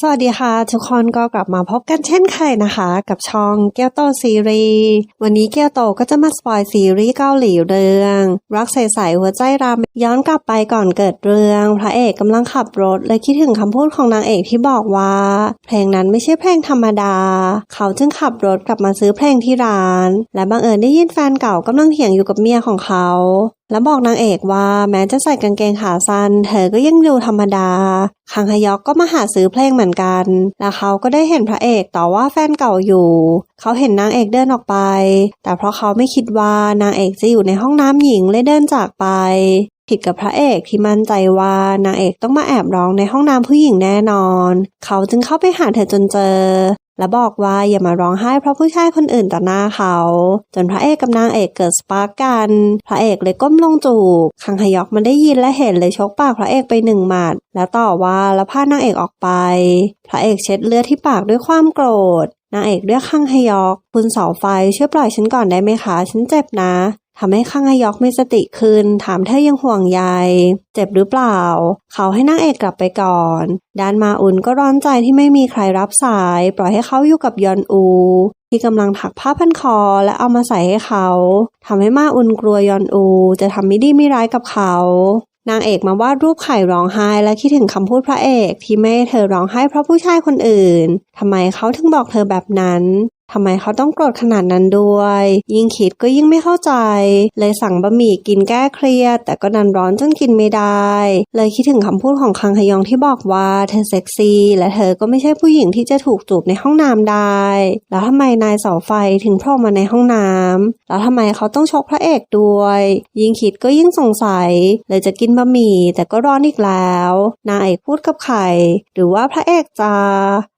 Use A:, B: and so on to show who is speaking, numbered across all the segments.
A: สวัสดีค่ะ ทุกคนก็กลับมาพบกันเช่นเคยนะคะ กับช่องเกียวโตซีรีส์วันนี้เกียวโตก็จะมาสปอยซีรีส์เกาหลีเรื่อง รักใสๆหัวใจรามย้อนกลับไปก่อนเกิดเรื่อง พระเอกกำลังขับรถเลยคิดถึงคำพูดของนางเอกที่บอกว่า เพลงนั้นไม่ใช่เพลงธรรมดา เขาจึงขับรถกลับมาซื้อเพลงที่ร้าน และบังเอิญได้ยินแฟนเก่ากำลังเถียงอยู่กับเมียของเขาแล้วบอกนางเอกว่าแม้จะใส่กางเกงขาสั้น เธอก็ยังดูธรรมดา คังฮยอกก็มาหาซื้อเพลงเหมือนกัน แล้วเขาก็ได้เห็นพระเอกต่อว่าแฟนเก่าอยู่ เขาเห็นนางเอกเดินออกไป แต่เพราะเขาไม่คิดว่านางเอกจะอยู่ในห้องน้ำหญิงเลยเดินจากไป ผิดกับพระเอกที่มั่นใจว่านางเอกต้องมาแอบร้องในห้องน้ำผู้หญิงแน่นอน เขาจึงเข้าไปหาเธอจนเจอ และบอกว่าอย่ามาร้องไห้เพราะผู้ชายคนอื่นต่อหน้าเขา จนพระเอกกับนางเอกเกิดสปาร์กกัน พระเอกเลยก้มลงจูบคังฮยอกมันได้ยินและเห็นเลยชกปากพระเอกไปหนึ่งหมัด แล้วต่อว่าแล้วพานางเอกออกไป พระเอกเช็ดเลือดที่ปากด้วยความโกรธนางเอกเรียกคังฮยอก คุณเสาไฟช่วยปล่อยฉันก่อนได้ไหมคะ ฉันเจ็บนะ ทำให้คังฮยอกมีสติขึ้น ถามเธอยังห่วงใย เจ็บหรือเปล่า เขาให้นางเอกกลับไปก่อน ด้านมาอุนก็ร้อนใจที่ไม่มีใครรับสาย ปล่อยให้เขาอยู่กับยอนอู ที่กำลังถักผ้าพันคอและเอามาใส่ให้เขาทำให้มาอุนกลัวยอนอู จะทำไม่ดีไม่ร้ายกับเขา นางเอกมาวาดรูปไข่ร้องไห้และคิดถึงคำพูดพระเอกที่ไม่เธอร้องไห้เพราะผู้ชายคนอื่นทำไมเขาถึงบอกเธอแบบนั้น ทำไมเขาต้องโกรธขนาดนั้นด้วย ยิ่งคิดก็ยิ่งไม่เข้าใจ เลยสั่งบะหมี่กินแก้เครียด แต่ก็ดันร้อนจนกินไม่ได้ เลยคิดถึงคำพูดของคังฮยองที่บอกว่าเธอเซ็กซี่และเธอก็ไม่ใช่ผู้หญิงที่จะถูกจูบในห้องน้ำได้ แล้วทำไมนายเสาไฟถึงโผล่มาในห้องน้ำแล้วทำไมเขาต้องชกพระเอกด้วย ยิ่งคิดก็ยิ่งสงสัย เลยจะกินบะหมี่แต่ก็ร้อนอีกแล้วนางเอกพูดกับไข่หรือว่าพระเอกจะ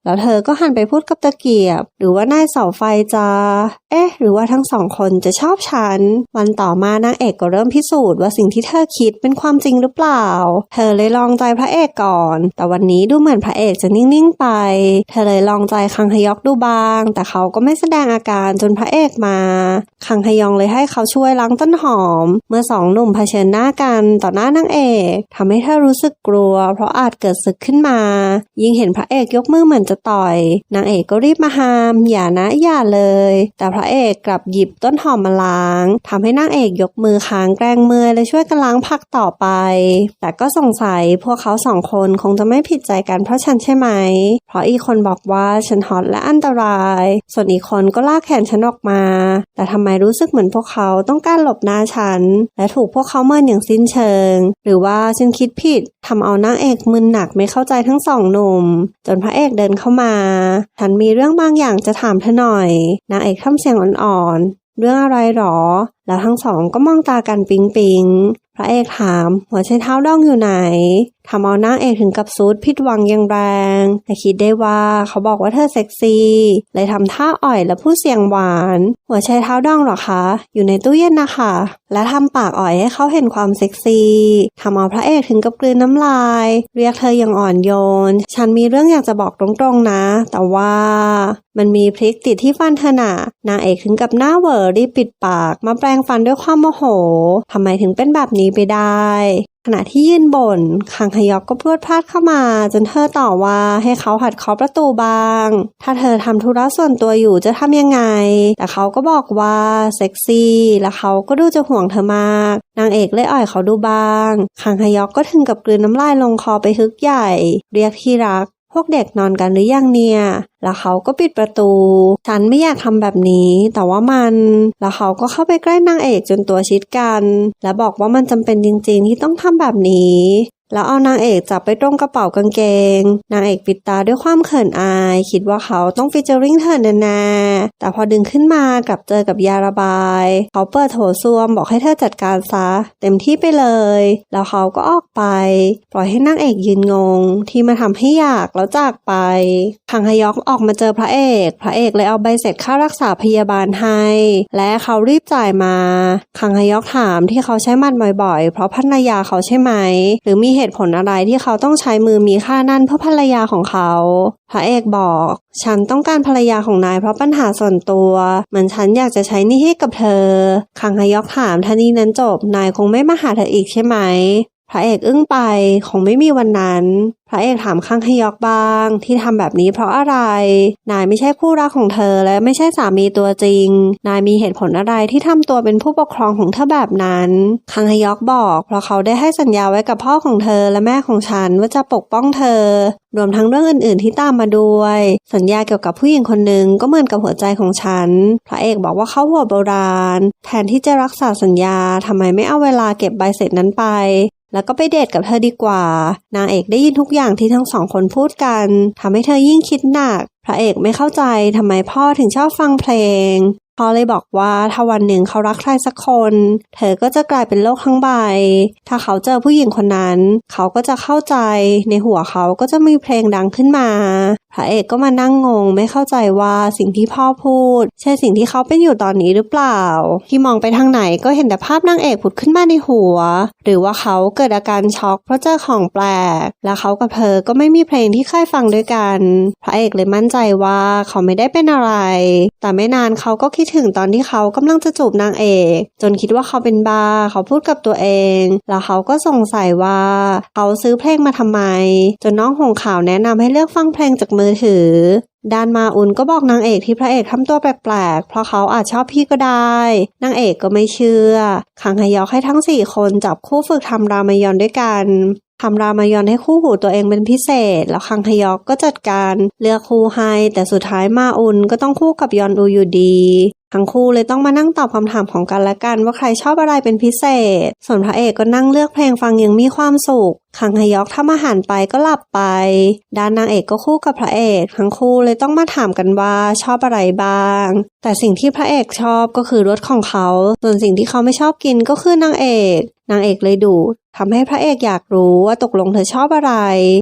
A: แล้วเธอก็หันไปพูดกับตะเกียบ หรือว่านายเสาไฟจะ เอ๊ะ หรือว่าทั้งสองคนจะชอบฉัน วันต่อมานางเอกก็เริ่มพิสูจน์ว่าสิ่งที่เธอคิดเป็นความจริงหรือเปล่า เธอเลยลองใจพระเอกก่อน แต่วันนี้ดูเหมือนพระเอกจะนิ่งๆไป เธอเลยลองใจคังฮยอกดูบ้าง แต่เขาก็ไม่แสดงอาการจนพระเอกมาคังฮยองเลยให้เขาช่วยล้างต้นหอม เมื่อสองหนุ่มเผชิญหน้ากันต่อหน้านางเอกทำให้เธอรู้สึกกลัว เพราะอาจเกิดศึกขึ้นมา ยิ่งเห็นพระเอกยกมือเหมือนจะต่อย นางเอกก็รีบมาห้าม อย่านะอย่าเลย แต่พระเอกกลับหยิบต้นหอมมาล้างทำให้นางเอกยกมือค้างแกล้งมือและช่วยกันล้างผักต่อไป แต่ก็สงสัยพวกเขาสองคนคงจะไม่ผิดใจกันเพราะฉันใช่ไหม เพราะอีกคนบอกว่าฉันฮอตและอันตราย ส่วนอีกคนก็ลากแขนฉันออกมา แต่ทำไมรู้สึกเหมือนพวกเขาต้องการหลบหน้าฉัน และถูกพวกเขาเมินอย่างสิ้นเชิง หรือว่าฉันคิดผิด ทำเอานางเอกมึนหนักไม่เข้าใจทั้งสองหนุ่ม จนพระเอกเดินเข้ามา ฉันมีเรื่องบางอย่างจะถามเธอหน่อย นางเอกทำเสียงอ่อนๆ เรื่องอะไรหรอ แล้วทั้งสองก็มองตากันปิงปิงพระเอกถาม หัวใช้เท้าดองอยู่ไหน ทำเอานางเอกถึงกับซูดผิดหวังอย่างแรงแต่คิดได้ว่าเขาบอกว่าเธอเซ็กซี่เลยทำท่าอ่อยและพูดเสียงหวาน หัวใช้เท้าดองหรอคะ อยู่ในตู้เย็นนะคะ และทำปากอ่อยให้เขาเห็นความเซ็กซี่ทำเอาพระเอกถึงกับกลืนน้ำลาย เรียกเธออย่างอ่อนโยน ฉันมีเรื่องอยากจะบอกตรงๆนะ แต่ว่ามันมีพริกติดที่ฟันเธอหน่ะนางเอกถึงกับหน้าเวอรีบปิดปาก มาแปลงฟันด้วยความโมโหทำไมถึงเป็นแบบนี้ไปได้ ขณะที่ยืนบน่นคังฮยอกก็พรวดพลาดเข้ามา จนเธอต่อว่าให้เขาหัดเคาะประตูบ้าง ถ้าเธอทำธุระส่วนตัวอยู่จะทำยังไง แต่เขาก็บอกว่าเซ็กซี่ และเขาก็ดูจะห่วงเธอมาก นางเอกเลยอ่อยเขาดูบ้าง คังฮยอกก็ถึงกับกลืนน้ำลายลงคอไปฮึกใหญ่ เรียกที่รัก วกเด็กนอนกันหรือยังเนี่ย แล้วเขาก็ปิดประตู ฉันไม่อยากทำแบบนี้ แต่ว่ามัน แล้วเขาก็เข้าไปใกล้นางเอกจนตัวชิดกัน และบอกว่ามันจำเป็นจริงๆที่ต้องทำแบบนี้ แล้วเอานางเอกจับไปตรงกระเป๋ากางเกง นางเอกปิดตาด้วยความเขินอาย คิดว่าเขาต้องฟิเจอริงเธอแน่ๆแต่พอดึงขึ้นมากลับเจอกับยาระบาย เขาเปิดโถส้วมบอกให้เธอจัดการซะ เต็มที่ไปเลย แล้วเขาก็ออกไป ปล่อยให้นางเอกยืนงง ที่มาทำให้อยากแล้วจากไปคังฮยอกออกมาเจอพระเอก พระเอกเลยเอาใบเสร็จค่ารักษาพยาบาลให้ และเขารีบจ่ายมาคังฮยอกถามที่เขาใช้มันบ่อยๆ เพราะภรรยาเขาใช่ไหม หรือมีเหตุผลอะไรที่เขาต้องใช้มือมีค่านั่นเพื่อภรรยาของเขา พระเอกบอก ฉันต้องการภรรยาของนายเพราะปัญหาส่วนตัว เหมือนฉันอยากจะใช้นี่ให้กับเธอคังฮยอกถามท่านี้นั้นจบ นายคงไม่มาหาเธออีกใช่ไหม พระเอกอึ้งไปคงไม่มีวันนั้น พระเอกถามคังฮยอกบ้าง ที่ทำแบบนี้เพราะอะไร นายไม่ใช่คู่รักของเธอและไม่ใช่สามีตัวจริง นายมีเหตุผลอะไรที่ทำตัวเป็นผู้ปกครองของเธอแบบนั้นคังฮยอกบอก เพราะเขาได้ให้สัญญาไว้กับพ่อของเธอและแม่ของฉันว่าจะปกป้องเธอ รวมทั้งเรื่องอื่น ๆที่ตามมาด้วย สัญญาเกี่ยวกับผู้หญิงคนหนึ่งก็เหมือนกับหัวใจของฉัน พระเอกบอกว่าเขาหัวโบราณ แทนที่จะรักษาสัญญาทำไมไม่เอาเวลาเก็บใบเสร็จนั้นไป แล้วก็ไปเดทกับเธอดีกว่า นางเอกได้ยินทุกอย่างที่ทั้งสองคนพูดกันทำให้เธอยิ่งคิดหนัก พระเอกไม่เข้าใจทำไมพ่อถึงชอบฟังเพลง พ่อเลยบอกว่าถ้าวันหนึ่งเขารักใครสักคน เธอก็จะกลายเป็นโลกทั้งใบ ถ้าเขาเจอผู้หญิงคนนั้น เขาก็จะเข้าใจ ในหัวเขาก็จะมีเพลงดังขึ้นมา พระเอกก็มานั่งงง ไม่เข้าใจว่าสิ่งที่พ่อพูด ใช่สิ่งที่เขาเป็นอยู่ตอนนี้หรือเปล่า ที่มองไปทางไหนก็เห็นแต่ภาพนางเอกผุดขึ้นมาในหัว หรือว่าเขาเกิดอาการช็อกเพราะเจอของแปลก และเขากับเธอก็ไม่มีเพลงที่เคยฟังด้วยกัน พระเอกเลยมั่นใจว่าเขาไม่ได้เป็นอะไร แต่ไม่นานเขาก็คิดถึงตอนที่เขากำลังจะจูบนางเอก จนคิดว่าเขาเป็นบ้าเขาพูดกับตัวเอง แล้วเขาก็สงสัยว่าเขาซื้อเพลงมาทำไม จนน้องหงขาวแนะนำให้เลือกฟังเพลงจากมือถือดานมาอุนก็บอกนางเอกที่พระเอกทำตัวแปลกๆ เพราะเขาอาจชอบพี่ก็ได้ นางเอกก็ไม่เชื่อ ขังฮยอกให้ทั้งสี่คนจับคู่ฝึกทำรามายอนด้วยกัน ทำรามายอนให้คู่หูตัวเองเป็นพิเศษ แล้วคังฮยอกก็จัดการเลือกคู่ให้แต่สุดท้ายมาอุนก็ต้องคู่กับยอนอูอยู่ดีทั้งคู่เลยต้องมานั่งตอบคำถามของกันและกันว่าใครชอบอะไรเป็นพิเศษ ส่วนพระเอกก็นั่งเลือกเพลงฟังอยังมีความสุข คังฮยอกทำอาหารไปก็หลับไป ด้านนางเอกก็คู่กับพระเอก ทั้งคู่เลยต้องมาถามกันว่าชอบอะไรบ้าง แต่สิ่งที่พระเอกชอบก็คือรสของเขา ส่วนสิ่งที่เขาไม่ชอบกินก็คือนางเอก นางเอกเลยดูด ทำให้พระเอกอยากรู้ว่าตกลงเธอชอบอะไร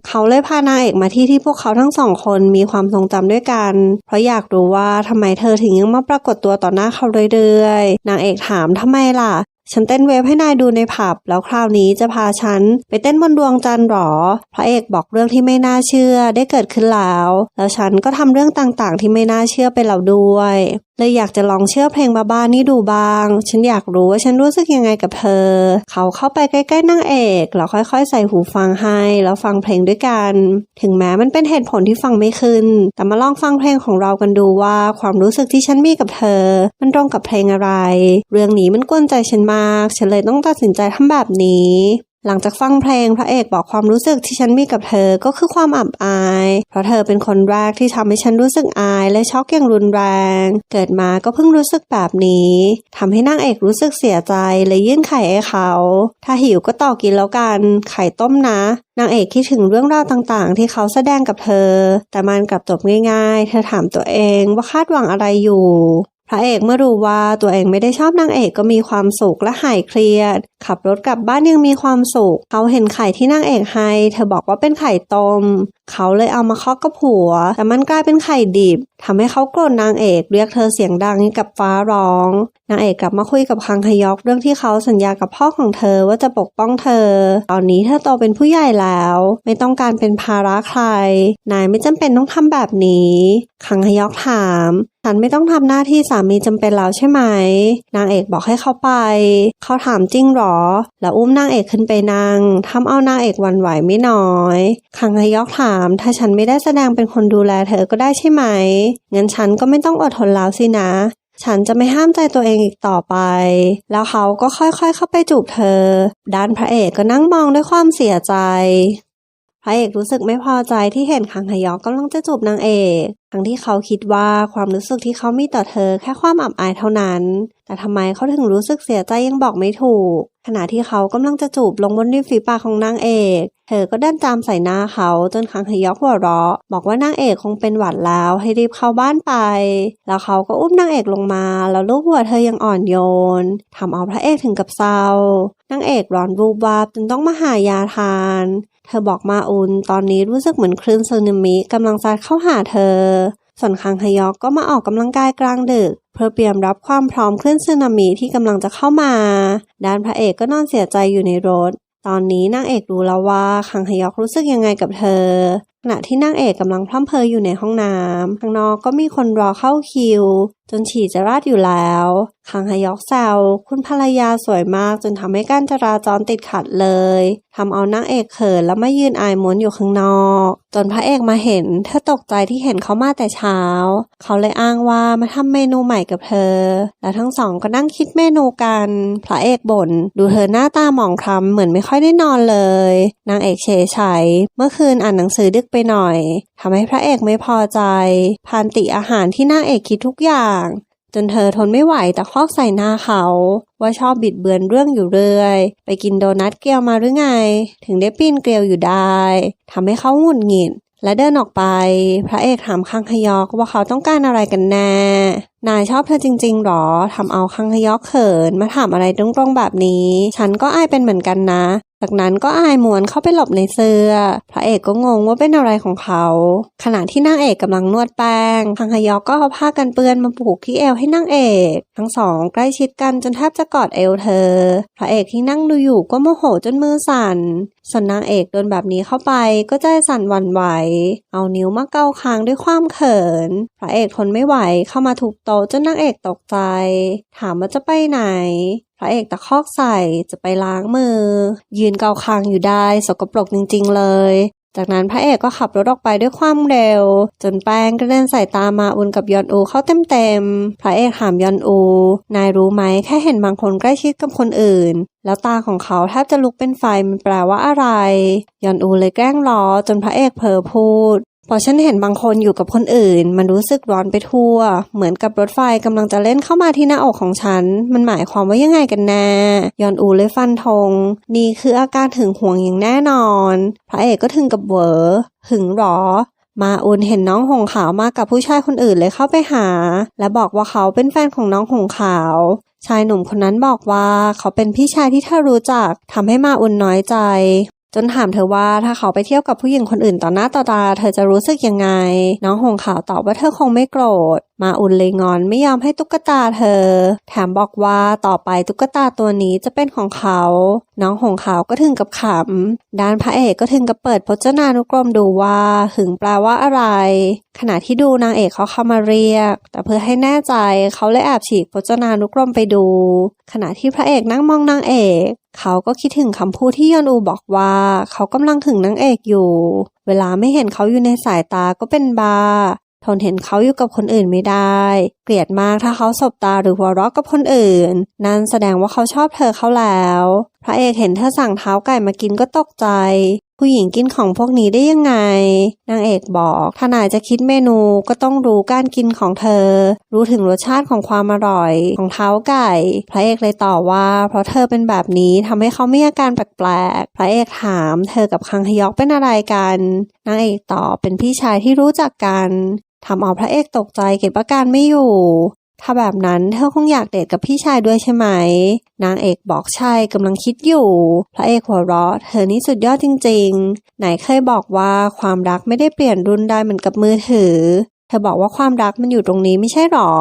A: เขาเลยพานางเอกมาที่ที่พวกเขาทั้งสองคนมีความทรงจำด้วยกัน เพราะอยากรู้ว่าทำไมเธอถึงยังมาปรากฏตัวต่อหน้าเขาเรื่อยๆ นางเอกถามทำไมล่ะฉันเต้นเวฟให้นายดูในผับ แล้วคราวนี้จะพาฉันไปเต้นบนดวงจันทร์หรอ พระเอกบอกเรื่องที่ไม่น่าเชื่อได้เกิดขึ้นแล้ว แล้วฉันก็ทำเรื่องต่างๆ ที่ไม่น่าเชื่อไปแล้วด้วยเลยอยากจะลองเชื่อเพลงบ้าๆนี่ดูบ้าง ฉันอยากรู้ว่าฉันรู้สึกยังไงกับเธอ เขาเข้าไปใกล้ๆนางเอกแล้วค่อยๆ ใส่หูฟังให้ แล้วฟังเพลงด้วยกัน ถึงแม้มันเป็นเหตุผลที่ฟังไม่ขึ้น แต่มาลองฟังเพลงของเรากันดูว่าความรู้สึกที่ฉันมีกับเธอ มันตรงกับเพลงอะไร เรื่องนี้มันกวนใจฉันมาก ฉันเลยต้องตัดสินใจทำแบบนี้ หลังจากฟังเพลงพระเอกบอกความรู้สึกที่ฉันมีกับเธอก็คือความอับอาย เพราะเธอเป็นคนแรกที่ทำให้ฉันรู้สึกอาย และช็อกอย่างรุนแรง เกิดมาก็เพิ่งรู้สึกแบบนี้ทำให้นางเอกรู้สึกเสียใจเลยยื่นไข่ให้เขา ถ้าหิวก็ต่อกินแล้วกัน ไข่ต้มนะนางเอกคิดถึงเรื่องราวต่างๆ ที่เขาแสดงกับเธอ แต่มันกลับจบง่ายๆ เธอถามตัวเองว่าคาดหวังอะไรอยู่ พระเอกเมื่อรู้ว่าตัวเองไม่ได้ชอบนางเอกก็มีความสุขและหายเครียด ขับรถกลับบ้านยังมีความสุข เขาเห็นไข่ที่นางเอกให้ เธอบอกว่าเป็นไข่ต้ม เขาเลยเอามาเคาะกับผัว แต่มันกลายเป็นไข่ดิบทำให้เขาโกรธนางเอก เรียกเธอเสียงดังกับฟ้าร้อง นางเอกกลับมาคุยกับคังฮยอกเรื่องที่เขาสัญญากับพ่อของเธอว่าจะปกป้องเธอ ตอนนี้เธอโตเป็นผู้ใหญ่แล้ว ไม่ต้องการเป็นภาระใคร นายไม่จำเป็นต้องทำแบบนี้ คังฮยอกถาม ฉันไม่ต้องทำหน้าที่สามีจำเป็นแล้วใช่ไหม นางเอกบอกให้เขาไป เขาถามจริงหรอ แล้วอุ้มนางเอกขึ้นไปนั่งทำเอานางเอกหวันไหวไม่น้อยคังฮยอกถาม ถ้าฉันไม่ได้แสดงเป็นคนดูแลเธอก็ได้ใช่ไหมงั้นฉันก็ไม่ต้องอดทนแล้วสินะฉันจะไม่ห้ามใจตัวเองอีกต่อไป แล้วเขาก็ค่อยๆเข้าไปจูบเธอ ด้านพระเอกก็นั่งมองด้วยความเสียใจ พระเอกรู้สึกไม่พอใจที่เห็นคังฮยอกกำลังจะจูบนางเอกทั้งที่เขาคิดว่าความรู้สึกที่เขามีต่อเธอแค่ความอับอายเท่านั้น แต่ทำไมเขาถึงรู้สึกเสียใจยังบอกไม่ถูก ขณะที่เขากำลังจะจูบลงบนริมฝีปากของนางเอก เธอก็ดันจามใส่หน้าเขาจนคังฮยอกหัวเราะ บอกว่านางเอกคงเป็นหวัดแล้วให้รีบเข้าบ้านไป แล้วเขาก็อุ้มนางเอกลงมา แล้วลูบหัวเธอยังอ่อนโยนทำเอาพระเอกถึงกับเศร้านางเอกร้อนรูบวาบจนต้องมาหายาทาน เธอบอกมาอุนตอนนี้รู้สึกเหมือนคลื่นสึนามิกำลังซัดเข้าหาเธอ ส่วนคังฮยอกก็มาออกกำลังกายกลางดึก เพื่อเตรียมรับความพร้อมคลื่นสึนามิที่กำลังจะเข้ามาด้านพระเอกก็นอนเสียใจอยู่ในรถ ตอนนี้นางเอกรู้แล้วว่าคังฮยอกรู้สึกยังไงกับเธอขณะที่นางเอกกำลังพร่ำเพออยู่ในห้องน้ำข้างนอกก็มีคนรอเข้าคิว จนฉี่จะราดอยู่แล้วคังฮยอกแซวคุณภรรยาสวยมากจนทำให้การจราจรติดขัดเลยทำเอานางเอกเขินแล้วไมายืนอายม้วนอยู่ข้างนอก จนพระเอกมาเห็น เธอตกใจที่เห็นเขามาแต่เช้า เขาเลยอ้างว่ามาทำเมนูใหม่กับเธอ แล้วทั้งสองก็นั่งคิดเมนูกัน พระเอกบ่นดูเธอหน้าตาหมองคล้ำเหมือนไม่ค่อยได้นอนเลย นางเอกเฉยชัยเมื่อคืนอ่านหนังสือดึกไปหน่อยทำให้พระเอกไม่พอใจพานติอาหารที่นางเอกคิดทุกอย่างจนเธอทนไม่ไหวแต่คอกใส่หน้าเขา ว่าชอบบิดเบือนเรื่องอยู่เรื่อย ไปกินโดนัทเกลียวมาหรือไง ถึงได้ปีนเกลียวอยู่ได้ทำให้เขาหงุดหงิดและเดินออกไป พระเอกถามคังฮยอกว่าเขาต้องการอะไรกันแน่ นายชอบเธอจริงๆหรอทำเอาคังฮยอกเขิน มาถามอะไรตรงๆแบบนี้ ฉันก็อายเป็นเหมือนกันนะ จากนั้นก็อายมวนเข้าไปหลบในเสื้อ พระเอกก็งงว่าเป็นอะไรของเขา ขณะที่นางเอกกำลังนวดแป้งคังฮยอกก็เอาผ้ากันเปื้อนมาผูกที่เอวให้นางเอก ทั้งสองใกล้ชิดกันจนแทบจะกอดเอวเธอ พระเอกที่นั่งดูอยู่ก็โมโหจนมือสั่นส่วนนางเอกโดนแบบนี้เข้าไปก็ใจสั่นหวั่นไหว เอานิ้วมาเกาคางด้วยความเขิน พระเอกทนไม่ไหวเข้ามาถูกโตจนนางเอกตกใจ ถามว่าจะไปไหน พระเอกตะคอกใส่จะไปล้างมือ ยืนเกาคางอยู่ได้สกปรกจริงๆเลย จากนั้นพระเอกก็ขับรถออกไปด้วยความเร็ว จนแป้งกระเด็นใส่ตามาอุนกับยอนอูเข้าเต็มๆ พระเอกถามยอนอู นายรู้ไหมแค่เห็นบางคนใกล้ชิดกับคนอื่นแล้วตาของเขาแทบจะลุกเป็นไฟมันแปลว่าอะไร ยอนอูเลยแกล้งล้อจนพระเอกเผลอพูด พอฉันเห็นบางคนอยู่กับคนอื่น มันรู้สึกร้อนไปทั่ว เหมือนกับรถไฟกำลังจะเล่นเข้ามาที่หน้าอกของฉัน มันหมายความว่ายังไงกันแน่ยอนอูเลยฟันธงนี่คืออาการถึงห่วงอย่างแน่นอน พระเอกก็ถึงกับเวอหึงหรอ มาอุนเห็นน้องหงขาวมากับผู้ชายคนอื่นเลยเข้าไปหา และบอกว่าเขาเป็นแฟนของน้องหงขาวชายหนุ่มคนนั้นบอกว่าเขาเป็นพี่ชายที่เธอรู้จักทำให้มาอุนน้อยใจ จนถามเธอว่าถ้าเขาไปเที่ยวกับผู้หญิงคนอื่นต่อหน้าต่อตา เธอจะรู้สึกยังไง น้องหงขาวตอบว่าเธอคงไม่โกรธ มาอุ่นเลยงอนไม่ยอมให้ตุ๊กตาเธอ แถมบอกว่าต่อไปตุ๊กตาตัวนี้จะเป็นของเขา น้องหงขาวก็ถึงกับขำด้านพระเอกก็ถึงกับเปิดพจนานุกรมดูว่าหึงแปลว่าอะไร ขณะที่ดูนางเอกเขาเข้ามาเรียก แต่เพื่อให้แน่ใจเขาเลยแอบฉีกพจนานุกรมไปดู ขณะที่พระเอกนั่งมองนางเอก เขาก็คิดถึงคำพูดที่ยอนอูบอกว่า เขากำลังถึงนางเอกอยู่ เวลาไม่เห็นเขาอยู่ในสายตาก็เป็นบาทนเห็นเขาอยู่กับคนอื่นไม่ได้ เกลียดมากถ้าเขาสบตาหรือหัวเราะกับคนอื่น นั่นแสดงว่าเขาชอบเธอเขาแล้ว พระเอกเห็นเธอสั่งเท้าไก่มากินก็ตกใจ ผู้หญิงกินของพวกนี้ได้ยังไง นางเอกบอกถ้านายจะคิดเมนูก็ต้องรู้การกินของเธอ รู้ถึงรสชาติของความอร่อยของเท้าไก่ พระเอกเลยตอบว่า เพราะเธอเป็นแบบนี้ทำให้เขามีอาการแปลกๆ พระเอกถาม เธอกับคังฮยอกเป็นอะไรกัน นางเอกตอบเป็นพี่ชายที่รู้จักกันทำเอาพระเอกตกใจเก็บอาการไม่อยู่ ถ้าแบบนั้นเธอคงอยากเดทกับพี่ชายด้วยใช่ไหม นางเอกบอกใช่กำลังคิดอยู่ พระเอกหัวเราะ เธอนี่สุดยอดจริง ๆ ไหนเคยบอกว่าความรักไม่ได้เปลี่ยนรุ่นได้เหมือนกับมือถือ เธอบอกว่าความรักมันอยู่ตรงนี้ไม่ใช่หรอ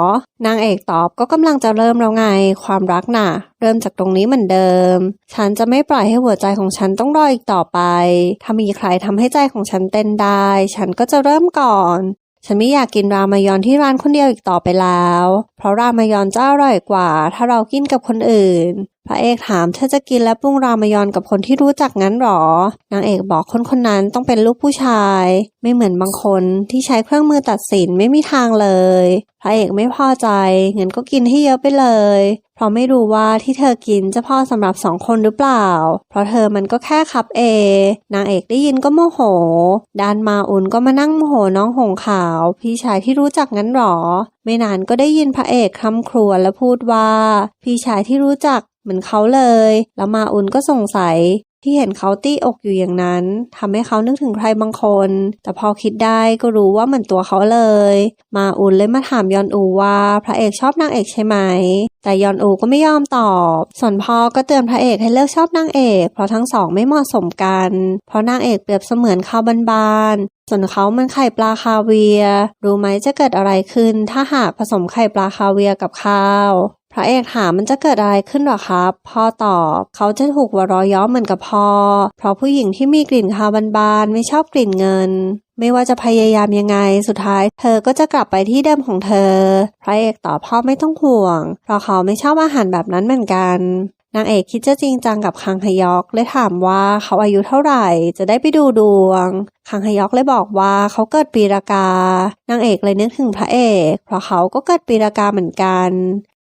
A: นางเอกตอบก็กำลังจะเริ่มแล้วไง ความรักน่ะ เริ่มจากตรงนี้เหมือนเดิม ฉันจะไม่ปล่อยให้หัวใจของฉันต้องรออีกต่อไป ถ้ามีใครทำให้ใจของฉันเต้นได้ ฉันก็จะเริ่มก่อน ฉันไม่อยากกินรามายอนที่ร้านคนเดียวอีกต่อไปแล้ว เพราะรามายอนจะอร่อยกว่า ถ้าเรากินกับคนอื่น พระเอกถามเธอจะกินและปรุงรามยอนกับคนที่รู้จักงั้นหรอ นางเอกบอกคนคนนั้นต้องเป็นลูกผู้ชาย ไม่เหมือนบางคนที่ใช้เครื่องมือตัดสินไม่มีทางเลย พระเอกไม่พอใจงั้นก็กินให้เยอะไปเลย เพราะไม่รู้ว่าที่เธอกินจะพอสำหรับสองคนหรือเปล่า เพราะเธอมันก็แค่คับเอนางเอกได้ยินก็โมโหดานมาอุนก็มานั่งโมโหน้องหงขาว พี่ชายที่รู้จักงั้นหรอ ไม่นานก็ได้ยินพระเอกคำครวญและพูดว่า พี่ชายที่รู้จัก เหมือนเขาเลย แล้วมาอุนก็สงสัยที่เห็นเขาตี้อกอยู่อย่างนั้นทำให้เขานึกถึงใครบางคน แต่พอคิดได้ก็รู้ว่าเหมือนตัวเขาเลย มาอุนเลยมาถามยอนอูว่าพระเอกชอบนางเอกใช่ไหม แต่ยอนอูก็ไม่ยอมตอบ ส่วนพ่อก็เตือนพระเอกให้เลิกชอบนางเอก เพราะทั้งสองไม่เหมาะสมกัน เพราะนางเอกเปรียบเสมือนข้าวบานๆส่วนเขามันไข่ปลาคาเวีย รู้ไหมจะเกิดอะไรขึ้น ถ้าหากผสมไข่ปลาคาเวียกับข้าว พระเอกถามมันจะเกิดอะไรขึ้นหรอครับ พ่อตอบเขาจะถูกวรอย้อมเหมือนกับพ่อ เพราะผู้หญิงที่มีกลิ่นคาวบานๆไม่ชอบกลิ่นเงิน ไม่ว่าจะพยายามยังไงสุดท้าย เธอก็จะกลับไปที่เดิมของเธอ พระเอกตอบพ่อไม่ต้องห่วง เพราะเขาไม่ชอบอาหารแบบนั้นเหมือนกันนางเอกคิดจะจริงจังกับคังฮยอกเลยถามว่าเขาอายุเท่าไหร่จะได้ไปดูดวง คังฮยอกเลยบอกว่าเขาเกิดปีรากา นางเอกเลยนึกถึงพระเอก เพราะเขาก็เกิดปีรากาเหมือนกัน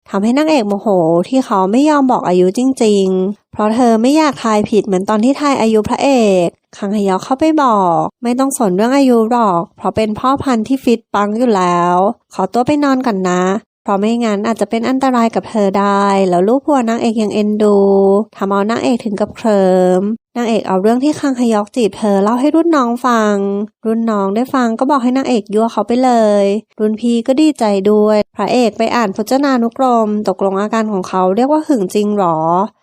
A: ทำให้นางเอกโมโหที่เขาไม่ยอมบอกอายุจริง ๆ เพราะเธอไม่อยากทายผิดเหมือนตอนที่ทายอายุพระเอกคังฮยอเข้าไปบอก ไม่ต้องสนเรื่องอายุหรอก เพราะเป็นพ่อพันธุ์ที่ฟิตปังอยู่แล้ว ขอตัวไปนอนก่อนนะ เพราะไม่งั้นอาจจะเป็นอันตรายกับเธอได้ แล้วลูกพัวนางเอกยังเอ็นดูทำเอานางเอกถึงกับเคลิม นางเอกเอาเรื่องที่คังฮยอกจีบเธอเล่าให้รุ่นน้องฟัง รุ่นน้องได้ฟังก็บอกให้นางเอกยั่วเขาไปเลย รุ่นพี่ก็ดีใจด้วย พระเอกไปอ่านพจนานุกรม ตกลงอาการของเขาเรียกว่าหึงจริงหรอ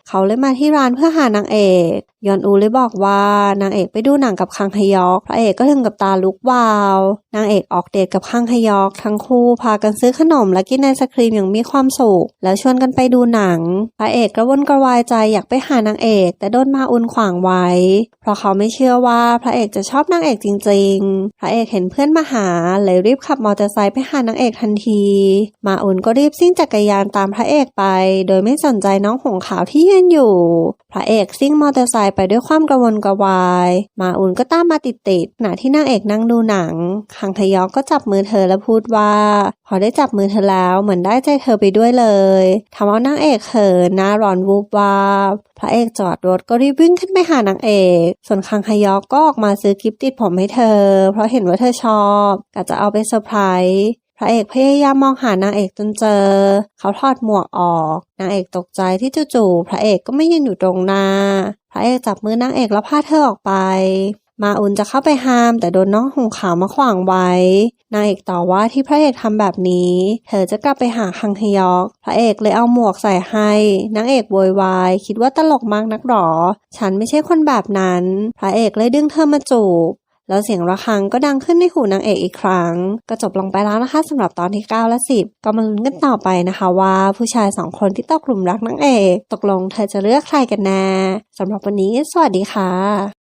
A: เขาเลยมาที่ร้านเพื่อหานางเอก ยอนอูเลยบอกว่านางเอกไปดูหนังกับคังฮยอก พระเอกก็ถึงกับตาลุกวาว นางเอกออกเดทกับคังฮยอก ทั้งคู่พากันซื้อขนมและกินไอศครีมอย่างมีความสุข แล้วชวนกันไปดูหนัง พระเอกกระวนกระวายใจอยากไปหานางเอก แต่โดนมาอุนขวางไว้ เพราะเขาไม่เชื่อว่าพระเอกจะชอบนางเอกจริง ๆ พระเอกเห็นเพื่อนมาหาเลยรีบขับมอเตอร์ไซค์ไปหานางเอกทันที มาอุนก็รีบซิ่งจักรยานตามพระเอกไป โดยไม่สนใจน้องหงขาวที่ยืนอยู่พระเอกซิ่งมอเตอร์ไซค์ไปด้วยความกระวนกระวาย มาอุนก็ตามมาติดๆขณะที่นางเอกนั่งดูหนัง คังทยอกก็จับมือเธอและพูดว่า พอได้จับมือเธอแล้วเหมือนได้ใจเธอไปด้วยเลยทำเอานางเอกเขินหน้าร้อนวูบวาบพระเอกจอดรถก็รีบวิ่งขึ้นไปหานางเอก ส่วนคังฮยอกก็ออกมาซื้อกิฟต์ติดผมให้เธอ เพราะเห็นว่าเธอชอบกะจะเอาไปเซอร์ไพรส์ ระเอกพยายามมองหานางเอกจนเจอ เขาถอดหมวกออก นางเอกตกใจที่จู่ๆพระเอกก็ไม่ยืนอยู่ตรงหน้า พระเอกจับมือนางเอกแล้วพาเธอออกไป มาอุนจะเข้าไปห้าม แต่โดนน้องหงขาวมาขวางไว้ นางเอกต่อว่าที่พระเอกทำแบบนี้ เธอจะกลับไปหาคังฮยอก พระเอกเลยเอาหมวกใส่ให้ นางเอกโวยวาย คิดว่าตลกมากนักหรอ ฉันไม่ใช่คนแบบนั้น พระเอกเลยดึงเธอมาจูบ แล้วเสียงระฆังก็ดังขึ้นในหูนางเอกอีกครั้ง ก็จบลงไปแล้วนะคะสำหรับตอนที่ 9 และ 10 ก็มาลุ้นกันต่อไปนะคะว่าผู้ชายสองคนที่ตกหลุมรักนางเอก ตกลงเธอจะเลือกใครกันแน่สำหรับวันนี้ สวัสดีค่ะ